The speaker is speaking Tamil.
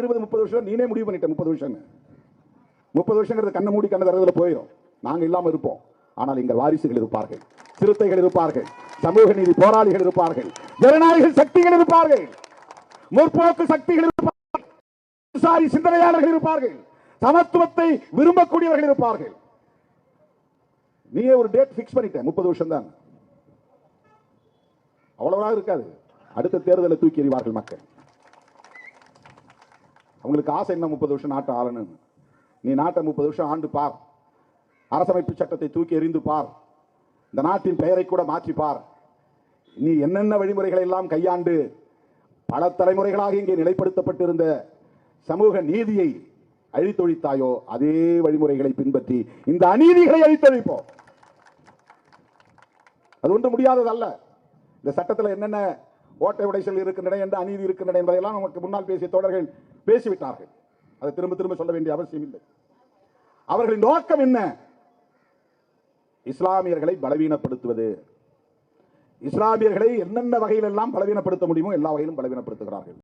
இருபது முப்பது வருஷம் நீனே முடிவு பண்ணிட்ட முப்பது வருஷம் முப்பது வருஷங்கிறது கண்ணை மூடி கண்ண தரதுல போயிடும். நாங்கள் இல்லாமல் இருப்போம். ஆனால் எங்கள் வாரிசுகள் இருப்பார்கள். சிறுத்தைகள் இருப்பார்கள். சமூக நீதி போராளிகள் இருப்பார்கள். ஜனநாயக சக்திகள் இருப்பார்கள். முற்போக்கு சக்திகள் இருப்பார்கள். இடதுசாரி சிந்தனையாளர்கள் இருப்பார்கள். சமத்துவத்தை விரும்பக்கூடியவர்கள் இருப்பார்கள். நீயே ஒரு டேட் பிக்ஸ் பண்ணிட்ட. முப்பது வருஷம் தான் அவ்வளவுதான் இருக்காது. அடுத்த தேர்தலை தூக்கி எறிவார்கள் மக்கள். அவங்களுக்கு ஆசை என்ன முப்பது வருஷம் நாட்டை ஆளணும்னு நீ நாட்டை முப்பது வருஷம் ஆண்டு பார். அரசமைப்பு சட்டத்தை தூக்கி எறிந்து பார். இந்த நாட்டின் பெயரை கூட மாற்றி பார். நீ என்னென்ன வழிமுறைகளை எல்லாம் கையாண்டு பல தலைமுறைகளாக இங்கே நிலைப்படுத்தப்பட்டிருந்த சமூக நீதியை அழித்தொழித்தாயோ அதே வழிமுறைகளை பின்பற்றி இந்த அநீதிகளை அழித்தொழிப்போம் அது ஒன்று முடியாததல்ல. இந்த சட்டத்தில் என்னென்ன ஓட்டை உடைசல் இருக்கின்றன என்ற அநீதி இருக்கின்றன என்பதையெல்லாம் நமக்கு முன்னால் பேசிய தோழர்கள் பேசிவிட்டார்கள். அதை திரும்ப திரும்ப சொல்ல வேண்டிய அவசியம் இல்லை. அவர்களின் நோக்கம் என்ன? இஸ்லாமியர்களை பலவீனப்படுத்துவது. இஸ்லாமியர்களை என்னென்ன வகையிலெல்லாம் பலவீனப்படுத்த முடியுமோ எல்லா வகையிலும் பலவீனப்படுத்துகிறார்கள்.